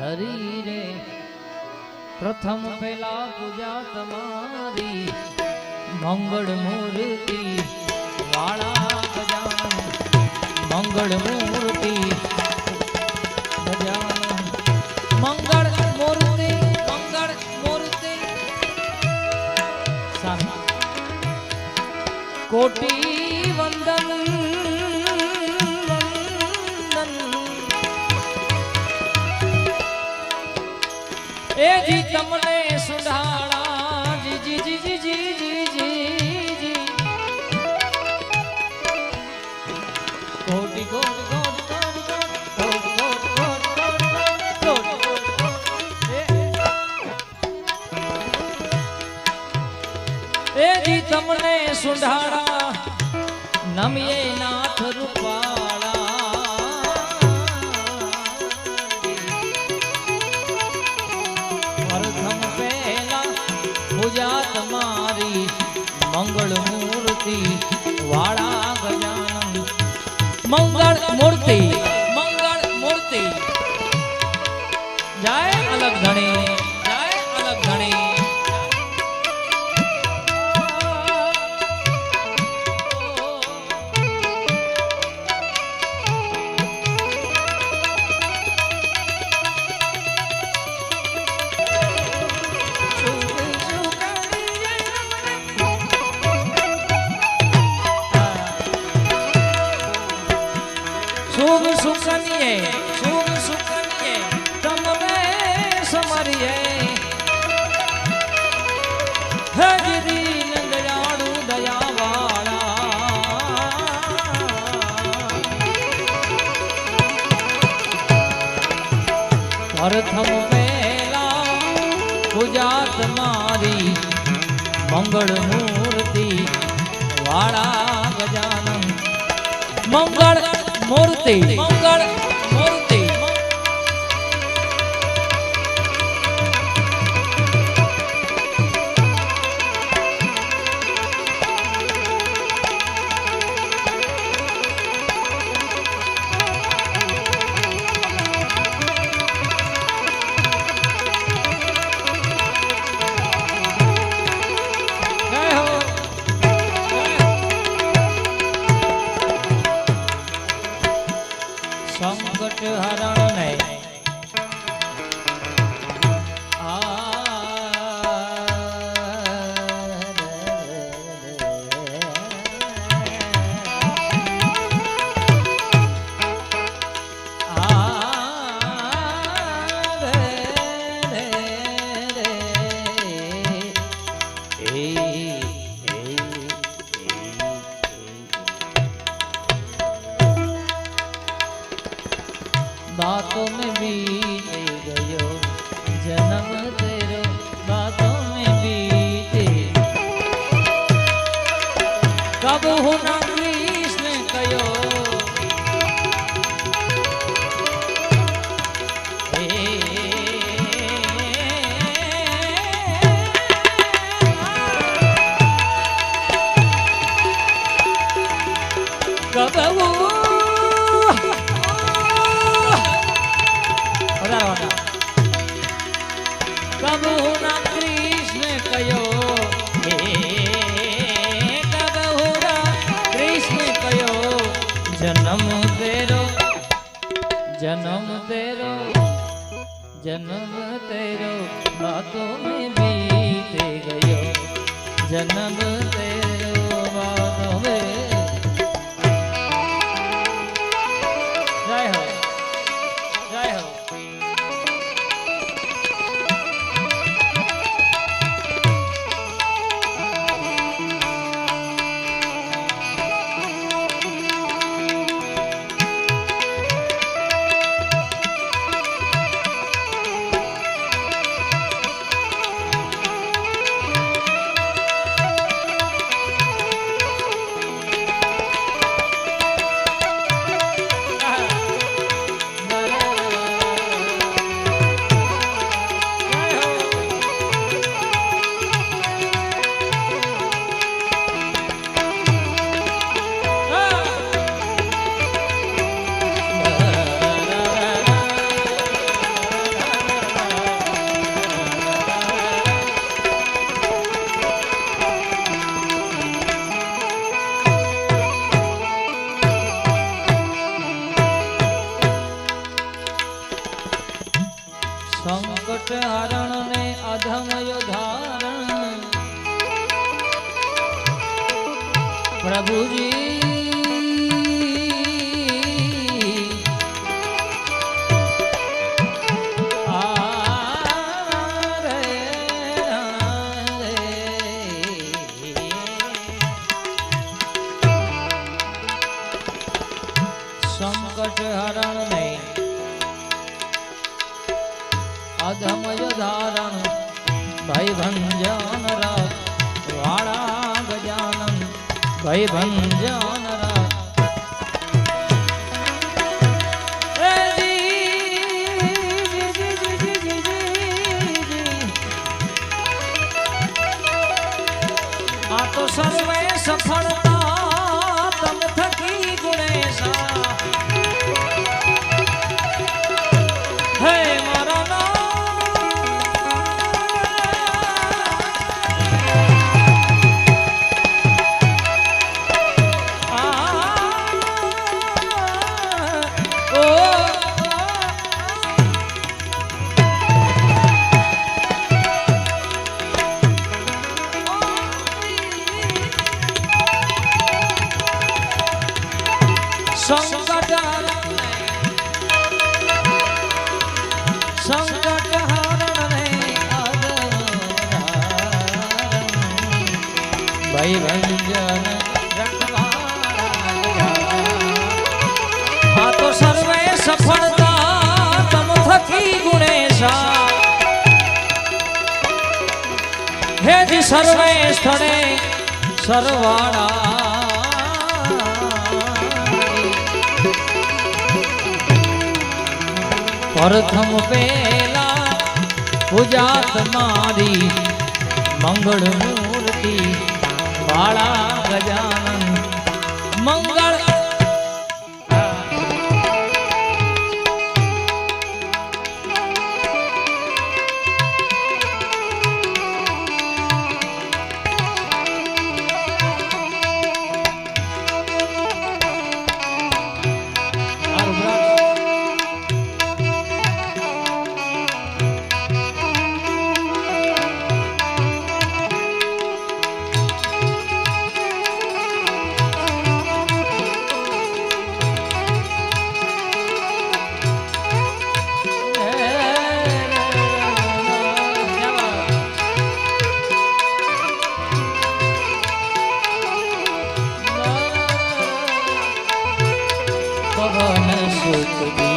હરી રે. પ્રથમ પેલા પૂજા તમારી મંગળ મૂર્તિ વાળા ગજાનન મંગળ મૂર્તિ એ જી તમને સુધાળા જી જી જી જી જી જી જી જી કોટી કોટી તમને સુધાળા નમીએ નાથ રૂપાળા પ્રથમ પહેલા પૂજા તમારી મંગળ મૂર્તિ વાળા ગજાનન. મંગળ મૂર્તિ મંગળ દાતો મેં બીત ગયો. જન્મ વધારે વધારે પ્રભુ ના કૃષ્ણ કયો કૃષ્ણ કયો જન્મ તેરો જન્મ તેરો જન્મ તેરો બાતો મેં બીતે ગયો જન્મ તેરો બાતો મેં સંકટ હરણ ને અધમય ધારણ. પ્રભુજી ધારણ ભય ભંજન રાખ વાળા ગજાનન ભય ભંજન સર્વે સફળતા ભય ભંજન આ તો સર્વે સફળતા તમ થકી ગુણેશા હે જી સર્વે સ્થળે સરવાળા પ્રથમ પેલા પૂજાત મારી મંગળ મૂર્તિ सुख